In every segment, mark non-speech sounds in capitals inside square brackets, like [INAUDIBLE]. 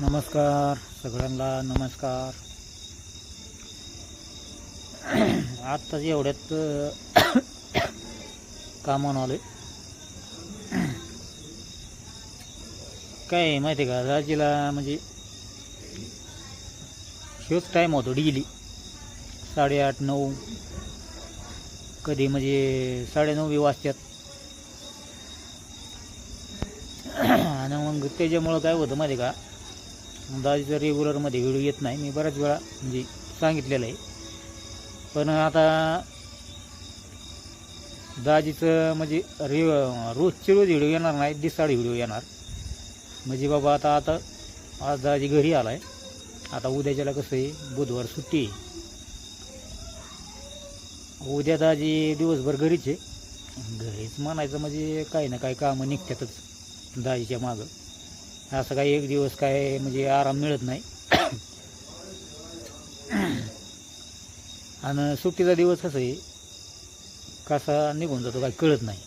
नमस्कार सगळ्यांना नमस्कार. [CLEARS THROAT] आत्ताच एवढ्यात अ, [COUGHS] कामावर आलोय. [CLEARS THROAT] काय माहिती आहे का? राजीला म्हणजे ह्योच टाईम होतो डेली साडेआठ नऊ. कधी म्हणजे साडेनऊ बी वाजतात. [CLEARS THROAT] आणि मग त्याच्यामुळं काय होतं माहिती आहे का? दाजीचं रेग्युलरमध्ये व्हिडिओ येत नाही मी बऱ्याच वेळा म्हणजे सांगितलेलं आहे. पण आता दाजीचं म्हणजे रे रोजचे रोज व्हिडिओ येणार नाही दिसाड व्हिडिओ येणार. म्हणजे बाबा आता आता आज दाजी घरी आला आहे आता उद्याच्याला कसं आहे बुधवार सुट्टी आहे. उद्या दाजी दिवसभर घरीच आहे. घरीच म्हणायचं म्हणजे काही ना काही कामं निघतातच दाजीच्या मागं. असं काही एक दिवस काय म्हणजे आराम मिळत नाही. आणि सुट्टीचा दिवस कसं आहे कसा निघून जातो काही कळत नाही.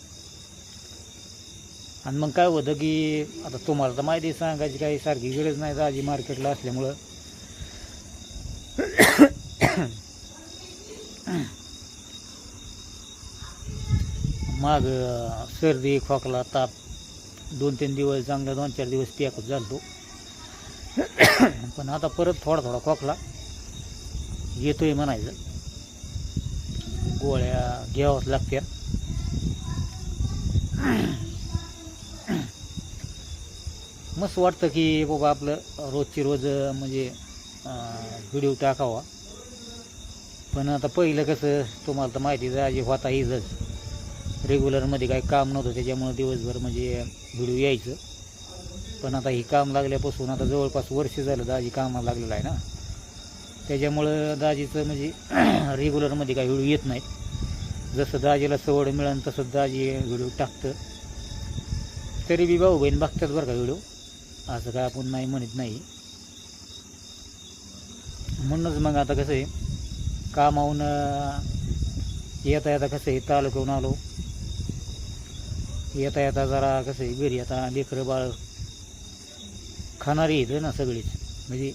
आणि मग काय होतं की आता तुम्हाला तर माहिती सांगायची काही सारखी गरज नाही आजी मार्केटला असल्यामुळं. माग सर्दी खोकला ताप दोन तीन दिवस चांगलं दोन चार दिवस पॅकच झालतो. पण आता परत थोडा थोडा खोकला. येतोय म्हणायचं. गोळ्या घ्यावंच लागत्या. मस्त वाटतं की बाबा आपलं रोजची रोज म्हणजे व्हिडिओ टाकावा. पण आता पहिलं कसं तुम्हाला तर माहिती आहे होता इजच रेग्युलरमध्ये काही काम नव्हतं त्याच्यामुळं दिवसभर म्हणजे व्हिडिओ यायचं. पण आता ही काम लागल्यापासून आता जवळपास वर्ष झालं दाजी कामाला लागलेलं आहे ना. त्याच्यामुळं दाजीचं म्हणजे [CLEARS THROAT] रेग्युलरमध्ये काही व्हिडिओ येत नाहीत. जसं दाजीला सवड मिळेल तसं दाजी व्हिडिओ टाकतं. तरी बी भाऊ बहीण बघतात बरं का व्हिडिओ असं काय आपण नाही म्हणत नाही. म्हणूनच मग आता कसं आहे कामाहून येता येता कसं आहे तालुक्याहून आलो. येता येता जरा कसं आहे घरी आता लेकरं बाळ खाणारी येतं ना सगळीच. म्हणजे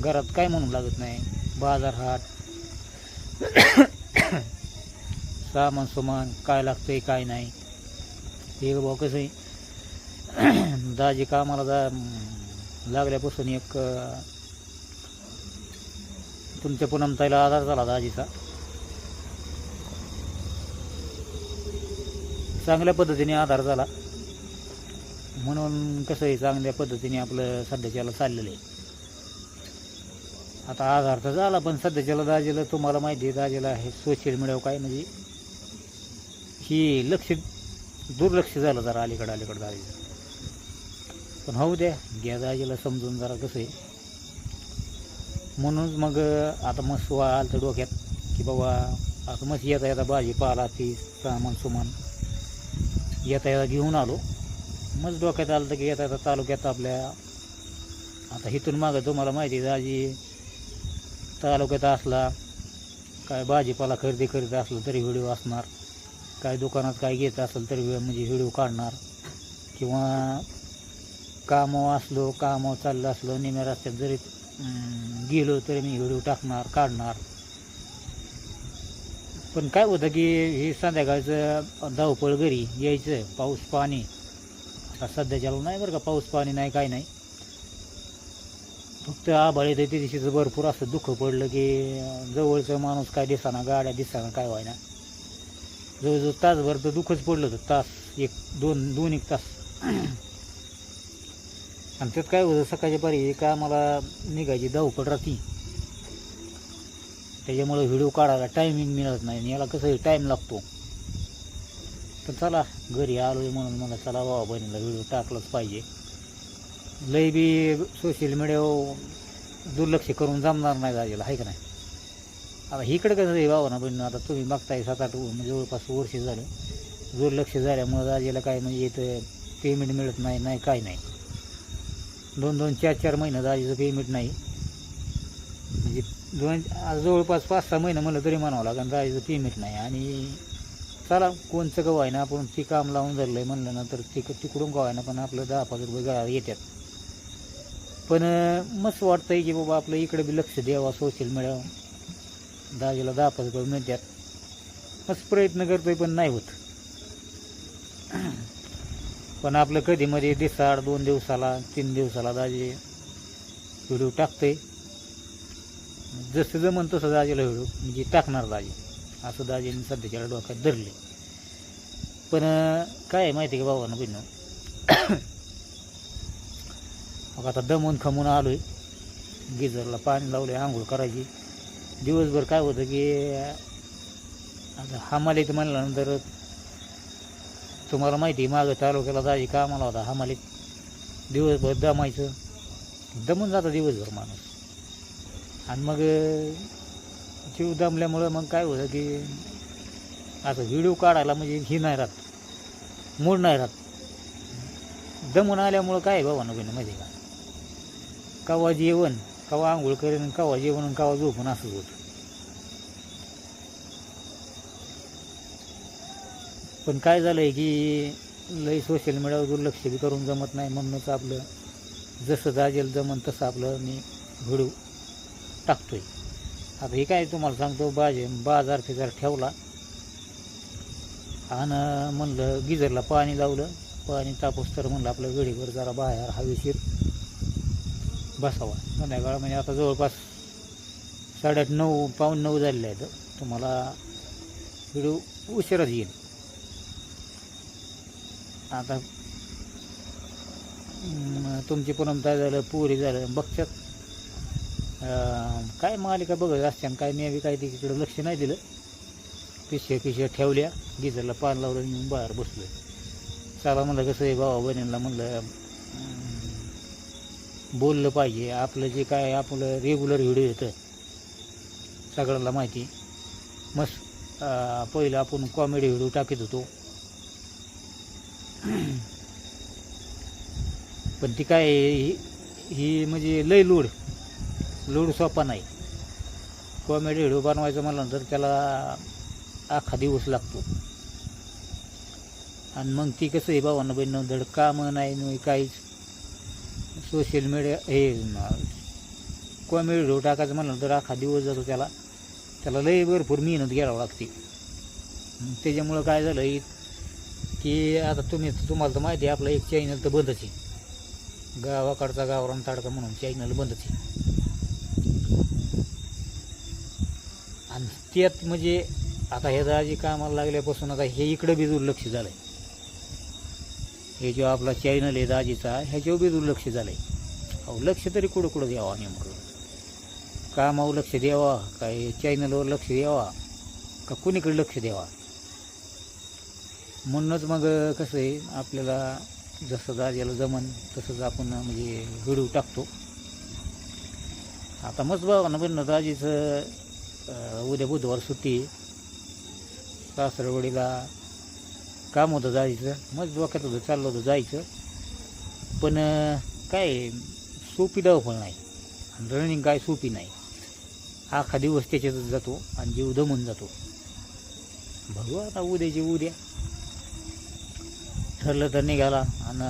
घरात काय म्हणून लागत नाही. बाजार हाट सामान सुमान काय लागतंय काय नाही. हे भाऊ कसं आहे दाजी कामाला जा लागल्यापासून एक तुमच्या पुनमताईला आधार झाला दाजीचा. चांगल्या पद्धतीने आधार झाला. म्हणून कसं आहे चांगल्या पद्धतीने आपलं सध्याच्याला चाललेलं आहे. आता आधार तर झाला पण सध्याच्याला दाजीला तुम्हाला माहिती आहे दाजीला हे सोशल मीडियावर काय म्हणजे ही लक्ष दुर्लक्ष झालं जरा अलीकडं अलीकडं दाजीचं. पण होऊ द्या घ्या दाजीला समजून जरा कसं आहे. म्हणूनच मग आता मस्त वा आलं तर डोक्यात की बाबा आता मस्त येता येता भाजीपाला ती सामान सुमान येता येता घेऊन आलो. मग डोक्यात आलं तर की येता येता तालुक्यात आपल्या आता इथून मागं तुम्हाला माहिती आहे दाजी तालुक्यात असला काय भाजीपाला खरेदी करीत असलं तरी व्हिडिओ असणार काय दुकानात काय घेत असेल तरी म्हणजे व्हिडिओ काढणार किंवा कामावर असलो कामावर चाललं असलो निम्या रस्त्यात जरी गेलो तरी मी व्हिडिओ टाकणार काढणार. पण काय होतं की हे संध्याकाळचं धावपळ घरी यायचं पाऊस पाणी. आता सध्याच्याला नाही बरं का पाऊस पाणी नाही काय नाही. फक्त आभाळ येतं ते दिवशीचं भरपूर असं दुःख पडलं की जवळचं माणूस काय दिसाना गाड्या दिसाना काय व्हायना. जवळजवळ तासभर तर दुःखच पडलं होतं तास एक दोन दोन एक तास. [CLEARS THROAT] आणि त्यात काय होतं सकाळच्या पारी आम्हाला निघायची धावपळ राहती त्याच्यामुळे व्हिडिओ काढायला टायमिंग मिळत नाही आणि याला कसं टाईम लागतो. पण चला घरी आलो आहे म्हणून मला चला बाबा बहिणीला व्हिडिओ टाकलाच पाहिजे. लय बी सोशल मीडियावर दुर्लक्ष करून जमणार नाही दाजीला आहे का नाही? आता इकडं कसं आहे बाबा ना बहिणी आता तुम्ही बघताय सात आठ म्हणजे जवळपास वर्ष झालं. दुर्लक्ष झाल्यामुळं दाजीला काय म्हणजे इथं पेमेंट मिळत नाही नाही काय नाही. दोन दोन चार चार महिने दाजीचं पेमेंट नाही. दोन आज जवळपास पाच सहा महिने म्हणलं तरी म्हणावं लागेल दाजीचं पेमेंट नाही. आणि चला कोणचं गव आहे ना आपण ती काम लावून धरलं आहे म्हणलं ना तर तिक तिकडून गव आहे ना पण आपलं दहा पाच रुपये गा येतात. पण मस्त मस्त वाटतंय की बाबा आपलं इकडे बी लक्ष द्यावा सोशल मीडिया दहाजीला दहा पाच रुपये मिळतात. मस्त प्रयत्न करतोय पण नाही होत. पण आपलं कधीमध्ये दिसाड दोन दिवसाला तीन दिवसाला दाजी व्हिडिओ टाकतंय. जसं जमन तसं दाजीला हळू म्हणजे टाकणार दाजी. असं दाजीने सध्याच्या डोक्यात धरले. पण काय आहे माहिती आहे का बाबांना बहिण मग आता दमून खमून आलो आहे गिझरला पाणी लावले आंघोळ करायची. दिवसभर काय होतं की आता हमालीत म्हणल्यानंतर तुम्हाला माहिती आहे मागं तालुक्याला जायची कामाला होता हमालीत. दिवसभर दमायचं. दमून जातं दिवसभर माणूस. आणि मग जीव दमल्यामुळं मग काय होतं की आता व्हिडिओ काढायला म्हणजे ही नाही राहत मूड नाही राहत. दमून आल्यामुळं काय बाबा नवीन माहिती आहे का? कवा जेवण कवा आंघोळ करेन कवा जेवण कवा झोपून असंच होतं. पण काय झालंय की लई सोशल मीडियावर दुर्लक्ष बी करून जमत नाही. म्हणूनच आपलं जसं जाजेल जमन तसं आपलं मी व्हिडिओ टाकतो आहे आता हे काय तुम्हाला सांगतो बाजे बाजार फिजार ठेवला. आणि म्हणलं गिजरला पाणी लावलं. पाणी तापूस तर म्हणलं आपलं गडीवर जरा बाहेर हवेशीर बसावा. संध्याकाळ म्हणजे आता जवळपास साडेआठ नऊ पाऊण नऊ झालेले आहेत. तुम्हाला व्हिडिओ उशिराच येईल. आता तुमची पुनमताई झालं पुरी झालं बघतात काय मालिका बघत असते आणि काय मी बी काय तिकडं लक्ष नाही दिलं. पिशव्या पिशव्या ठेवल्या गिझरला पान लावलं मी बाहेर बसलोय. चला म्हणलं कसं आहे भावा बहिणींना म्हणलं बोललं पाहिजे. आपलं जे काय आपलं रेग्युलर व्हिडिओ येतं सगळ्यांना माहिती. मस्त पहिलं आपण कॉमेडी व्हिडिओ टाकत होतो. पण ती काय ही ही म्हणजे लय लोड लोड सोपा नाही. कॉमेडी व्हिडिओ बनवायचं म्हणलं तर त्याला अख्खा दिवस लागतो. आणि मग ती कसं आहे भावांना बहिण धड कामं नाही काहीच. सोशल मीडिया हे कॉमेडी व्हिडिओ टाकायचं म्हणलं तर अख्खा दिवस जातो त्याला. त्याला लय भरपूर मेहनत घ्यावं लागते. मग त्याच्यामुळं काय झालं की आता तुम्ही तुम्हाला तर माहिती आहे आपलं एक चॅनल तर बंदच आहे. गावाकडचा गावरान ताडका म्हणून चॅनल बंदच आहे. आणि त्यात म्हणजे आता हे दाजी कामाला लागल्यापासून आता हे इकडं बी दुर्लक्ष झालं आहे हे जो आपला चॅनल आहे दाजीचा ह्याच्यावर बी दुर्लक्ष झालं आहे अहो लक्ष तरी कुठं कुठं द्यावा नेमकं? कामावर लक्ष द्यावा? काय चॅनलवर लक्ष द्यावा? का कुणीकडे लक्ष द्यावा? म्हणूनच मग कसं आहे आपल्याला जसं दाजीला जमन तसंच आपण म्हणजे व्हिडिओ टाकतो. आता मस्त बघा ना पण दाजीचं उद्या बुधवार सुट्टी सासरवडीला काम होतं जायचं. मग डोक्यात होतं चाललं होतं जायचं. पण काय सोपी धावपळ नाही. आणि रनिंग काय सोपी नाही. अख्खा दिवस त्याच्यातच जातो आणि जीव दमून जातो. बघू आता उद्याची उद्या. ठरलं तर निघाला आणि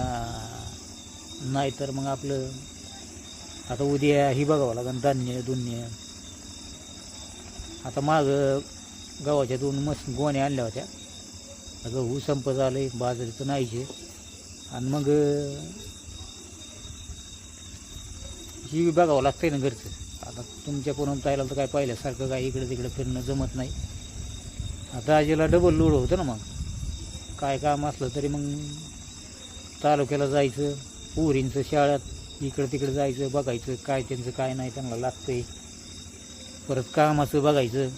नाही तर मग आपलं आता उद्या ही बघावं लागेल धान्य दुन्य. आता माग गव्हाच्या दोन मस्त गोण्या आणल्या होत्या. गहू संपत आले बाजरीचं नाहीचे आणि मग ही बघावं लागतंय ना घरचं. आता तुमच्या पुन्हा ताईला तर काय पाहिल्यासारखं काय इकडे तिकडे फिरणं जमत नाही. आता आजीला डबल लोड होतं ना मग. काय काम असलं तरी मग तालुक्याला जायचं पोरींचं शाळेत इकडं तिकडं जायचं बघायचं काय त्यांचं काय नाही त्यांना लागतंय. परत कामाचं बघायचं.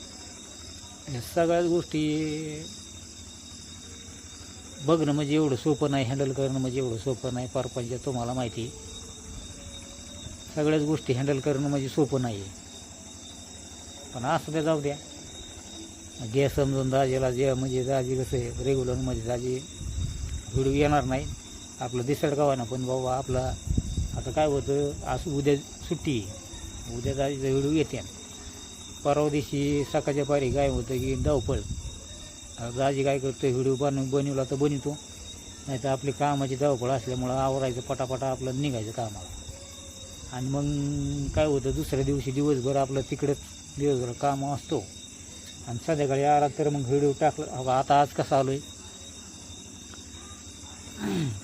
या सगळ्याच गोष्टी बघणं म्हणजे एवढं सोपं नाही हँडल करणं म्हणजे एवढं सोपं नाही परपंच तुम्हाला माहिती आहे. सगळ्याच गोष्टी हँडल करणं म्हणजे सोपं नाही आहे. पण असं त्या जाऊ द्या. जे समजून दाजीला जे म्हणजे दाजी कसं आहे रेग्युलर म्हणजे दाजी व्हिडिओ येणार नाही. आपलं दिसड गावाना पण बाबा आपला आता काय होतं आज उद्या सुट्टी उद्या दाजीचा व्हिडिओ येते. परवा दिवशी सकाळच्या पारी काय होतं की धावपळ. जाजी दाजी काय करतो व्हिडिओ बनव बनवला तर बनवतो. नाही तर आपली कामाची धावपळ असल्यामुळं आवरायचं पटापटा आपलं निघायचं कामाला. आणि मग काय होतं दुसऱ्या दिवशी दिवसभर आपलं तिकडंच दिवसभर काम असतो. आणि संध्याकाळी आला तर मग व्हिडिओ टाकला आता आज कसा आलो आहे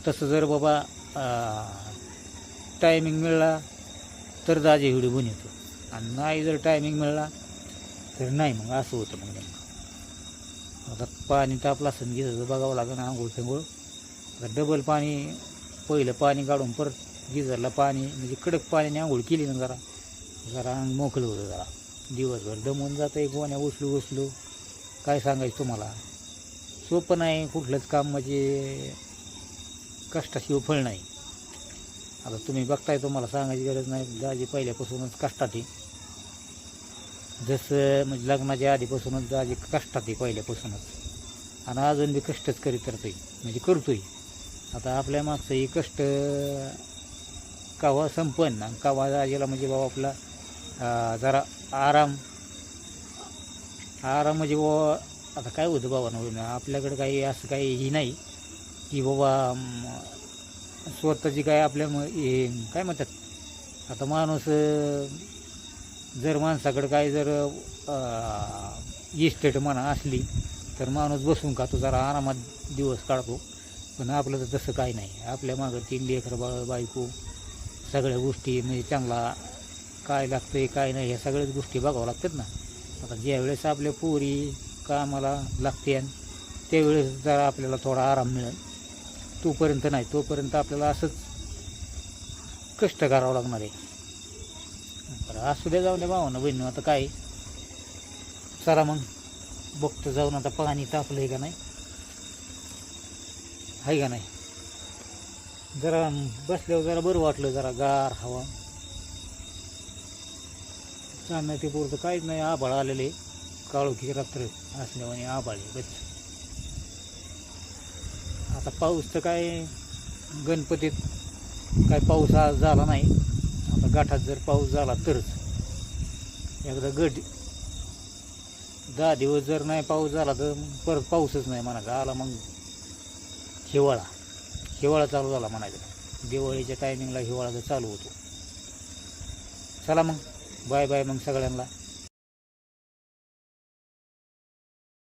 तसं जर बाबा टायमिंग मिळाला तर दाजे व्हिडिओ बनवतो. आणि नाही जर टायमिंग मिळाला तर नाही मग असं होतं मग त्यांना आता पाणी तापलं असं गिझरचं बघावं लागेल आंघोळ फिंगोळ आता डबल पाणी पहिलं पाणी काढून परत गिझरला पाणी म्हणजे कडक पाण्याने आंघोळ केली ना जरा जरा अंग मोकळं होतं जरा दिवसभर दमून जातं एक गोण्या उचलू उचलू काय सांगायचं तुम्हाला सोपं नाही कुठलंच काम म्हणजे कष्टाशिवाय फळ नाही आता तुम्ही बघताय तुम्हाला सांगायची गरज नाही. दाजी पहिल्यापासूनच कष्टात आहे. जसं म्हणजे लग्नाच्या आधीपासूनच म्हणजे आधी कष्टात आहे पहिल्यापासूनच. आणि अजून बी कष्टच करीत राहतोय म्हणजे करतोय. आता आपल्या मागचं हे कष्ट कवा संपन्न आणि कवा आजीला म्हणजे बाबा आपला जरा आराम. आराम म्हणजे बाबा आता काय होतं बाबा ना आपल्याकडे काही असं काही ही नाही की बाबा स्वतःची काय आपल्या काय म्हणतात? आता माणूस जर माणसाकडं काय जर इस्टेट म्हणा असली तर माणूस बसून खातो जरा आरामात दिवस काढतो. पण आपलं तर तसं काही नाही. आपल्या मागं तीन लेकर बा बायको सगळ्या गोष्टी म्हणजे चांगला काय लागतंय काय नाही ह्या सगळ्याच गोष्टी बघावं लागतात ना. आता ज्यावेळेस आपल्या पोरी कामाला लागते त्यावेळेस जरा आपल्याला थोडा आराम मिळेल. तोपर्यंत नाही तोपर्यंत आपल्याला असंच कष्ट करावं लागणार आहे. बरं असू दे जाऊन दे भावानं बहिणी आता काय? चला मग. बघतो जाऊन आता पाणी तापलं आहे का नाही? आहे का नाही? जरा बसल्यावर जरा बरं वाटलं जरा गार हवा. चालणं ते पुरतं काहीच नाही आभाळ आलेले. काळोखी रात्र असल्यामुळे आभाळ आहे बस. आता पाऊस तर काय गणपतीत काय पाऊस आज झाला नाही. आता गाठात जर पाऊस झाला तरच. एकदा गट दहा दिवस जर नाही पाऊस झाला तर मग परत पाऊसच नाही म्हणायचा. आला मग हिवाळा. हिवाळा चालू झाला म्हणायचं. दिवाळीच्या टायमिंगला हिवाळा जर चालू होतो. चला मग. बाय बाय मग सगळ्यांना.